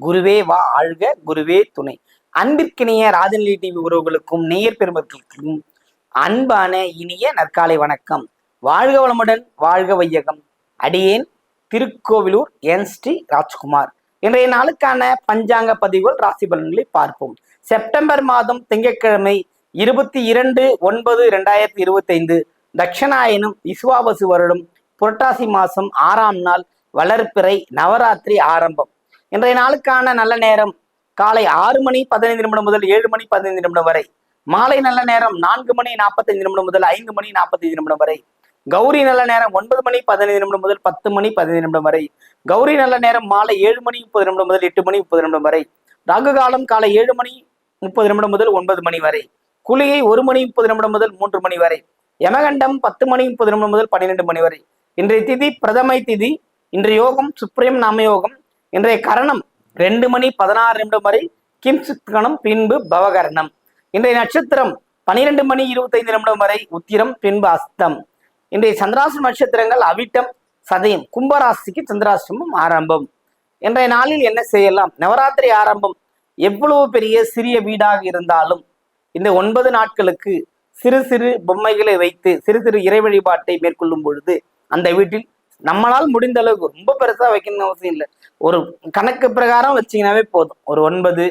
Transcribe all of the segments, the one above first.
குருவே வா ஆழ்க குருவே துணை. அன்பிற்கினிய ராஜநிலை டிவி உறவுகளுக்கும் நேயர் பெருமக்களுக்கும் அன்பான இனிய நற்காலை வணக்கம். வாழ்க வளமுடன் வாழ்க வையகம். அடியேன் திருக்கோவிலூர் என். ஸ்ரீ. ராஜ்குமார். இன்றைய நாளுக்கான பஞ்சாங்க பதிவுகள் ராசி பலன்களை பார்ப்போம். செப்டம்பர் மாதம் திங்கட்கிழமை இருபத்தி இரண்டு ஒன்பது இரண்டாயிரத்தி இருபத்தி ஐந்து தட்சணாயனம் விசுவாபசு வருடம் புரட்டாசி மாசம் ஆறாம் நாள் வளர்ப்பிறை நவராத்திரி ஆரம்பம். இன்றைய நாளுக்கான நல்ல நேரம் காலை ஆறு மணி பதினைந்து நிமிடம் முதல் ஏழு மணி பதினைந்து நிமிடம் வரை. மாலை நல்ல நேரம் நான்கு மணி நாற்பத்தைந்து நிமிடம் முதல் ஐந்து மணி நாற்பத்தைந்து நிமிடம் வரை. கௌரி நல்ல நேரம் ஒன்பது மணி பதினைந்து நிமிடம் முதல் பத்து மணி பதினைந்து நிமிடம் வரை. கௌரி நல்ல நேரம் மாலை ஏழு மணி முப்பது நிமிடம் முதல் எட்டு மணி முப்பது நிமிடம் வரை. ராகு காலம் காலை ஏழு மணி முப்பது நிமிடம் முதல் ஒன்பது மணி வரை. குளிகை ஒரு மணி முப்பது நிமிடம் முதல் மூன்று மணி வரை. யமகண்டம் பத்து மணி முப்பது நிமிடம் முதல் பன்னிரெண்டு மணி வரை. இன்றைய திதி பிரதமை திதி. இன்றைய யோகம் சுப்ரீம் நாமயோகம் இன்றைய கரணம் ரெண்டு மணி பதினாறு நிமிடம் வரை கிம்சுக்கணம் பின்பு பவகரணம். இன்றைய நட்சத்திரம் பனிரெண்டு மணி இருபத்தைந்து நிமிடம் வரை உத்திரம் பின்பு அஸ்தம். இன்றைய சந்திராசிரம நட்சத்திரங்கள் அவிட்டம் சதயம் கும்பராசிக்கு சந்திராசிரமம் ஆரம்பம். இன்றைய நாளில் என்ன செய்யலாம்? நவராத்திரி ஆரம்பம் எவ்வளவு பெரிய சிறிய வீடாக இருந்தாலும் இந்த ஒன்பது நாட்களுக்கு சிறு சிறு பொம்மைகளை வைத்து சிறு சிறு இறை வழிபாட்டை மேற்கொள்ளும் பொழுது அந்த வீட்டில் நம்மளால் முடிந்த அளவுக்கு ரொம்ப பெருசா வைக்கணும்னு அவசியம் இல்லை. ஒரு கணக்கு பிரகாரம் வச்சீங்கன்னாவே போதும். ஒரு ஒன்பது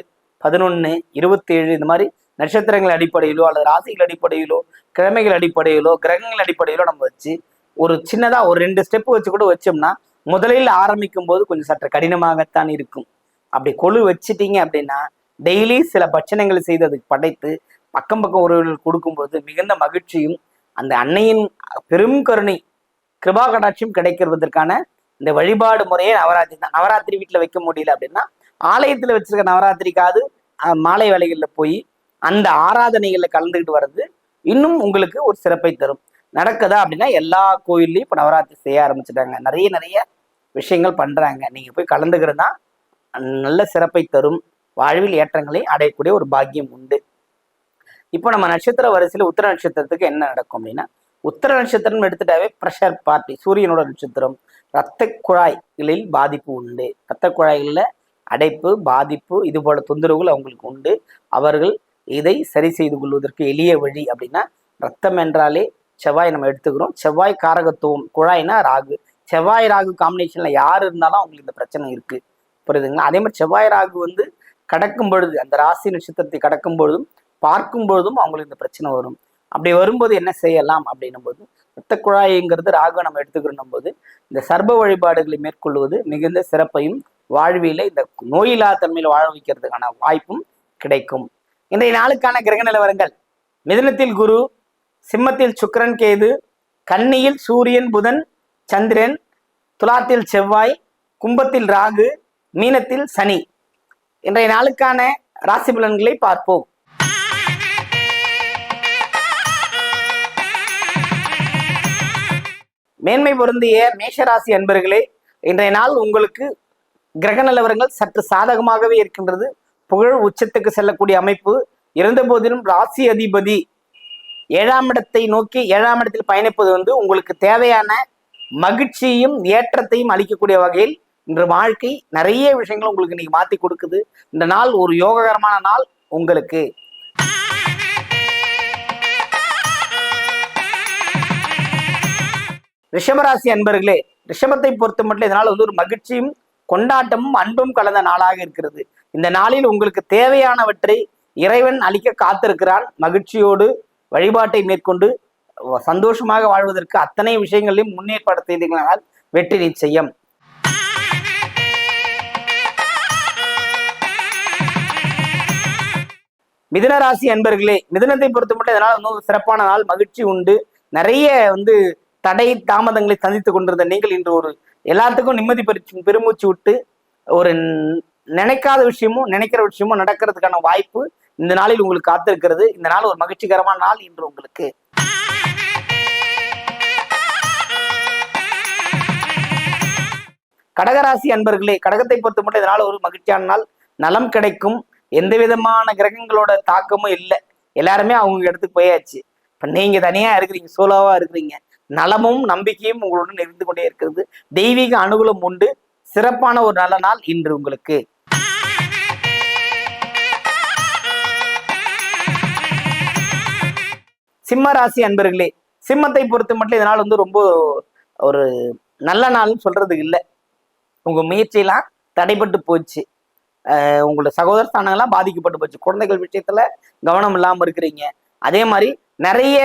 பதினொன்று இருபத்தேழு இந்த மாதிரி நட்சத்திரங்கள் அடிப்படையிலோ அல்லது ராசிகள் அடிப்படையிலோ கிழமைகள் அடிப்படையிலோ கிரகங்கள் அடிப்படையிலோ நம்ம வச்சு ஒரு சின்னதா ஒரு ரெண்டு ஸ்டெப் வச்சு கூட வச்சோம்னா முதலில் ஆரம்பிக்கும் போது கொஞ்சம் சற்று கடினமாகத்தான் இருக்கும். அப்படி கொழு வச்சிட்டீங்க அப்படின்னா டெய்லி சில பட்சணங்களை செய்து அதுக்கு படைத்து பக்கம் பக்கம் உறவுகள் கொடுக்கும்போது மிகுந்த மகிழ்ச்சியும் அந்த அன்னையின் பெரும் கருணை கிருபா கடாட்சியும் கிடைக்கிறதற்கான இந்த வழிபாடு முறையே நவராத்திரி தான். நவராத்திரி வீட்டில் வைக்க முடியல அப்படின்னா ஆலயத்தில் வச்சிருக்க நவராத்திரிக்காவது அஹ், மாலை வேலைகளில் போய் அந்த ஆராதனைகளில் கலந்துக்கிட்டு வர்றது இன்னும் உங்களுக்கு ஒரு சிறப்பை தரும். நடக்குதா அப்படின்னா எல்லா கோயில்லையும் இப்போ நவராத்திரி செய்ய ஆரம்பிச்சிட்டாங்க. நிறைய நிறைய விஷயங்கள் பண்றாங்க. நீங்க போய் கலந்துக்கிறது தான் நல்ல சிறப்பை தரும். வாழ்வில் ஏற்றங்களை அடையக்கூடிய ஒரு பாக்கியம் உண்டு. இப்போ நம்ம நட்சத்திர வரிசையில் உத்தர நட்சத்திரத்துக்கு என்ன நடக்கும் அப்படின்னா உத்தர நட்சத்திரம் எடுத்துட்டாவே ப்ரெஷர் பார்ட்டி சூரியனோட நட்சத்திரம். இரத்த குழாய்களில் பாதிப்பு உண்டு. இரத்த குழாய்களில் அடைப்பு பாதிப்பு இது போல தொந்தரவுகள் அவங்களுக்கு உண்டு. அவர்கள் இதை சரி செய்து கொள்வதற்கு எளிய வழி அப்படின்னா ரத்தம் என்றாலே செவ்வாய் நம்ம எடுத்துக்கிறோம். செவ்வாய் காரகத்துவம் குழாய்னா ராகு. செவ்வாய் ராகு காம்பினேஷன்ல யார் இருந்தாலும் அவங்களுக்கு இந்த பிரச்சனை இருக்கு. புரியுதுங்களா? அதே மாதிரி செவ்வாய் ராகு வந்து கடக்கும் பொழுது அந்த ராசி நட்சத்திரத்தை கடக்கும் பொழுதும் பார்க்கும் பொழுதும் அவங்களுக்கு இந்த பிரச்சனை வரும். அப்படி வரும்போது என்ன செய்யலாம் அப்படின்னும் போது ரத்த குழாய்ங்கிறது ராகு நம்ம எடுத்துக்கிறோம் போது இந்த சர்ப வழிபாடுகளை மேற்கொள்வது மிகுந்த சிறப்பையும் வாழ்வியல இந்த நோயில்லா தன்மையில் வாழ வைக்கிறதுக்கான வாய்ப்பும் கிடைக்கும். இன்றைய நாளுக்கான கிரக நிலவரங்கள். மிதுனத்தில் குரு சிம்மத்தில் சுக்கரன் கேது கன்னியில் சூரியன் புதன் சந்திரன் துலாத்தில் செவ்வாய் கும்பத்தில் ராகு மீனத்தில் சனி. இன்றைய நாளுக்கான ராசி பலன்களை பார்ப்போம். மேன்மை பொருந்திய மேஷராசி அன்பர்களே இன்றைய நாள் உங்களுக்கு கிரக நிலவரங்கள் சற்று சாதகமாகவே இருக்கின்றது. புகழ் உச்சத்துக்கு செல்லக்கூடிய அமைப்பு. இருந்த போதிலும் ராசி அதிபதி ஏழாம் இடத்தை நோக்கி ஏழாம் இடத்தில் பயணிப்பது வந்து உங்களுக்கு தேவையான மகிழ்ச்சியும் ஏற்றத்தையும் அளிக்கக்கூடிய வகையில் இன்று வாழ்க்கை நிறைய விஷயங்கள் உங்களுக்கு இன்னைக்கு மாத்தி கொடுக்குது. இந்த நாள் ஒரு யோககரமான நாள் உங்களுக்கு. ரிஷபராசி அன்பர்களே ரிஷபத்தை பொறுத்த மட்டும் இதனால் வந்து ஒரு மகிழ்ச்சியும் கொண்டாட்டமும் அன்பும் கலந்த நாளாக இருக்கிறது. இந்த நாளில் உங்களுக்கு தேவையானவற்றை இறைவன் அளிக்க காத்திருக்கிறான். மகிழ்ச்சியோடு வழிபாட்டை மேற்கொண்டு சந்தோஷமாக வாழ்வதற்கு அத்தனை விஷயங்களையும் முன்னேற்பாடு செய்தீங்களானால் வெற்றி நிச்சயம். மிதுன ராசி அன்பர்களே மிதுனத்தை பொறுத்த மட்டும் இதனால் வந்து ஒரு சிறப்பான நாள் மகிழ்ச்சி உண்டு. நிறைய வந்து தடை தாமதங்களை சந்தித்துக் கொண்டிருந்த நீங்கள் இன்று ஒரு எல்லாத்துக்கும் நிம்மதி பெரு பெருமூச்சு விட்டு ஒரு நினைக்காத விஷயமும் நினைக்கிற விஷயமும் நடக்கிறதுக்கான வாய்ப்பு இந்த நாளில் உங்களுக்கு காத்திருக்கிறது. இந்த நாள் ஒரு மகிழ்ச்சிகரமான நாள் இன்று உங்களுக்கு. கடகராசி அன்பர்களே கடகத்தை பொறுத்த மட்டும் இதனால ஒரு மகிழ்ச்சியான நாள். நலம் கிடைக்கும். எந்த விதமான கிரகங்களோட தாக்கமும் இல்லை. எல்லாருமே அவங்க இடத்துக்கு போயாச்சு. இப்ப நீங்க தனியா இருக்கிறீங்க சோலோவா இருக்கிறீங்க. நலமும் நம்பிக்கையும் உங்களுடன் இருந்து கொண்டே இருக்கிறது. தெய்வீக அனுகூலம் உண்டு. சிறப்பான ஒரு நல்ல நாள் இன்று உங்களுக்கு. சிம்ம ராசி அன்பர்களே சிம்மத்தை பொறுத்த மட்டும் இதனால் வந்து ரொம்ப ஒரு நல்ல நாள்னு சொல்றது இல்லை. உங்க முயற்சியெல்லாம் தடைப்பட்டு போச்சு. உங்களோட சகோதர ஸ்தானங்கள்லாம் பாதிக்கப்பட்டு போச்சு. குழந்தைகள் விஷயத்துல கவனம் இல்லாமல் இருக்கிறீங்க. அதே மாதிரி நிறைய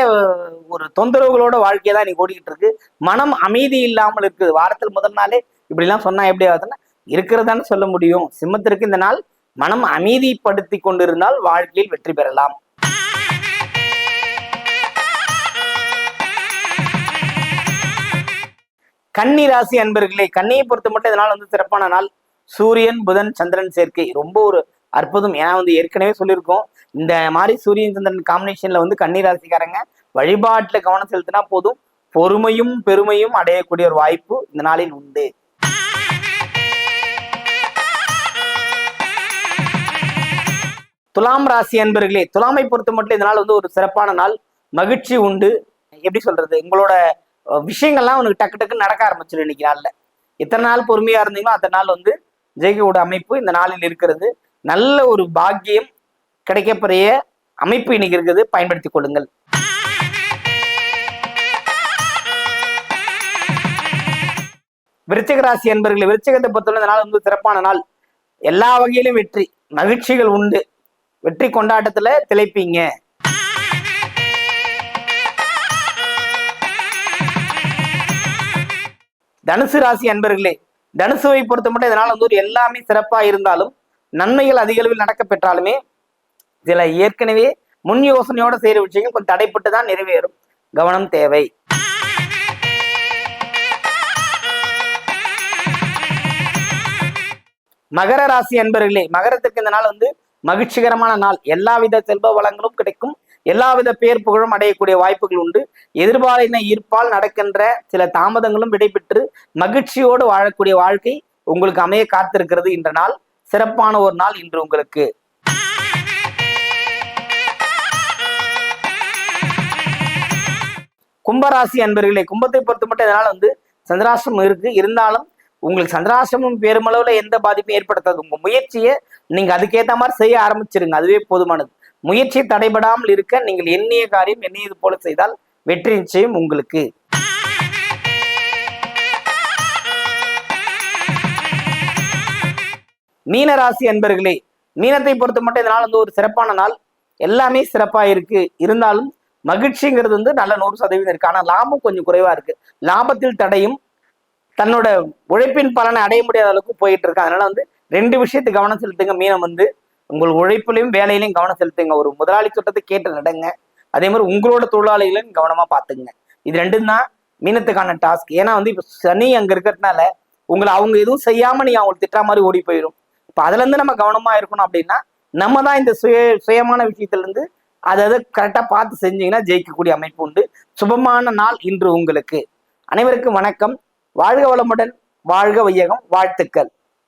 ஒரு தொந்தரவுகளோட வாழ்க்கையை தான் நீங்க ஓடிக்கிட்டு இருக்கு. மனம் அமைதி இல்லாமல் இருக்குது. வாரத்தில் முதல் நாளே இப்படிலாம் சொன்னா எப்படி ஆகுதுன்னா இருக்கிறதான்னு சொல்ல முடியும். சிம்மத்திற்கு இந்த நாள் மனம் அமைதிப்படுத்தி கொண்டிருந்தால் வாழ்க்கையில் வெற்றி பெறலாம். கன்னி ராசி அன்பர்களே கன்னியை பொறுத்த மட்டும் இதனால் வந்து சிறப்பான நாள். சூரியன் புதன் சந்திரன் சேர்க்கை. ரொம்ப ஒரு அற்புதம். ஏன்னா வந்து ஏற்கனவே சொல்லியிருக்கோம் இந்த மாதிரி சூரியன் சந்திரன் காம்பினேஷன்ல வந்து கண்ணீர் ராசிக்காரங்க வழிபாட்டுல கவனம் செலுத்தினா போதும். பொறுமையும் பெருமையும் அடையக்கூடிய ஒரு வாய்ப்பு இந்த நாளில் உண்டு. துலாம் ராசி அன்பர்களே துலாமை பொறுத்த மட்டும் நாள் வந்து ஒரு சிறப்பான நாள். மகிழ்ச்சி உண்டு. எப்படி சொல்றது? உங்களோட விஷயங்கள்லாம் உனக்கு டக்கு டக்குன்னு நடக்க ஆரம்பிச்சிடும் இன்னைக்கு நாள்ல. எத்தனை நாள் பொறுமையா இருந்தீங்களோ அத்தனை நாள் வந்து ஜெயிக்கோட அமைப்பு இந்த நாளில் இருக்கிறது. நல்ல ஒரு பாக்கியம் கிடைக்கப்பெரிய அமைப்பு இன்னைக்கு இருக்குது. பயன்படுத்திக் கொள்ளுங்கள். விருச்சிக ராசி என்பர்கள் விருச்சிகத்தை பொறுத்தவரை இந்த நாள் வந்து சிறப்பான நாள். எல்லா வகையிலும் வெற்றி மகிழ்ச்சிகள் உண்டு. வெற்றி கொண்டாட்டத்துல திளைப்பீங்க. தனுசு ராசி அன்பர்களே தனுசுவை பொறுத்த மட்டும் இதனால் வந்து ஒரு எல்லாமே சிறப்பா இருந்தாலும் நன்மைகள் அதிக அளவில் நடக்க பெற்றாலுமே சில ஏற்கனவே முன் யோசனையோட செய்யற விஷயங்கள் கொஞ்சம் தடைப்பட்டு தான் நிறைவேறும். கவனம் தேவை. மகர ராசி அன்பர்களே மகரத்துக்கு இந்த நாள் வந்து மகிழ்ச்சிகரமான நாள். எல்லாவித செல்வ வளங்களும் கிடைக்கும். எல்லாவித பேர் புகழும் அடையக்கூடிய வாய்ப்புகள் உண்டு. எதிர்பாலின ஈர்ப்பால் நடக்கின்ற சில தாமதங்களும் விடைபெற்று மகிழ்ச்சியோடு வாழக்கூடிய வாழ்க்கை உங்களுக்கு அமைய காத்திருக்கிறது இன்ற நாள். சிறப்பான ஒரு நாள் இன்று உங்களுக்கு. கும்பராசி அன்பர்களே கும்பத்தை பொறுத்த மட்டும் இதனால் வந்து சந்திராசிரமம் இருக்கு? இருந்தாலும் உங்களுக்கு சந்திராசிரமம் பெருமளவில் எந்த பாதிப்பும் ஏற்படுத்தாது. உங்கள் முயற்சியை நீங்கள் அதுக்கேற்ற மாதிரி செய்ய ஆரம்பிச்சிருங்க. அதுவே போதுமானது. முயற்சி தடைபடாமல் இருக்க நீங்கள் எண்ணிய காரியம் எண்ணியது போல செய்தால் வெற்றி நிச்சயம் உங்களுக்கு. மீன ராசி அன்பர்களே மீனத்தை பொறுத்த மட்டும் இதனால் வந்து ஒரு சிறப்பான நாள்? எல்லாமே சிறப்பாக இருக்கு. இருந்தாலும் மகிழ்ச்சிங்கிறது வந்து நல்ல நூறு சதவீதம் இருக்கு. ஆனா லாபம் கொஞ்சம் குறைவா இருக்கு. லாபத்தில் தடையும் தன்னோட உழைப்பின் பலனை அடைய முடியாத அளவுக்கு போயிட்டு இருக்கு. அதனால வந்து ரெண்டு விஷயத்து கவனம் செலுத்துங்க. மீனம் வந்து உங்கள் உழைப்பிலையும் வேலையிலையும் கவனம் செலுத்துங்க. ஒரு முதலாளி சட்டத்தை கேட்டு நடங்க. அதே மாதிரி உங்களோட தொழிலாளிகளையும் கவனமா பாத்துங்க இது ரெண்டும் தான் மீனத்துக்கான டாஸ்க். ஏன்னா வந்து இப்ப சனி அங்க இருக்கிறதுனால உங்களை அவங்க எதுவும் செய்யாம நீ அவங்களுக்கு திட்டுற மாதிரி ஓடி போயிடும் இப்ப அதுல இருந்து நம்ம கவனமா இருக்கணும் அப்படின்னா நம்ம தான் இந்த சுய சுயமான விஷயத்துல இருந்து அதை கரெக்டாக கரெக்டா பார்த்து செஞ்சீங்கன்னா ஜெயிக்கக்கூடிய அமைப்பு உண்டு. சுபமான நாள் இன்று உங்களுக்கு. அனைவருக்கும் வணக்கம். வாழ்க வளமுடன். வாழ்க வையகம். வாழ்த்துக்கள்.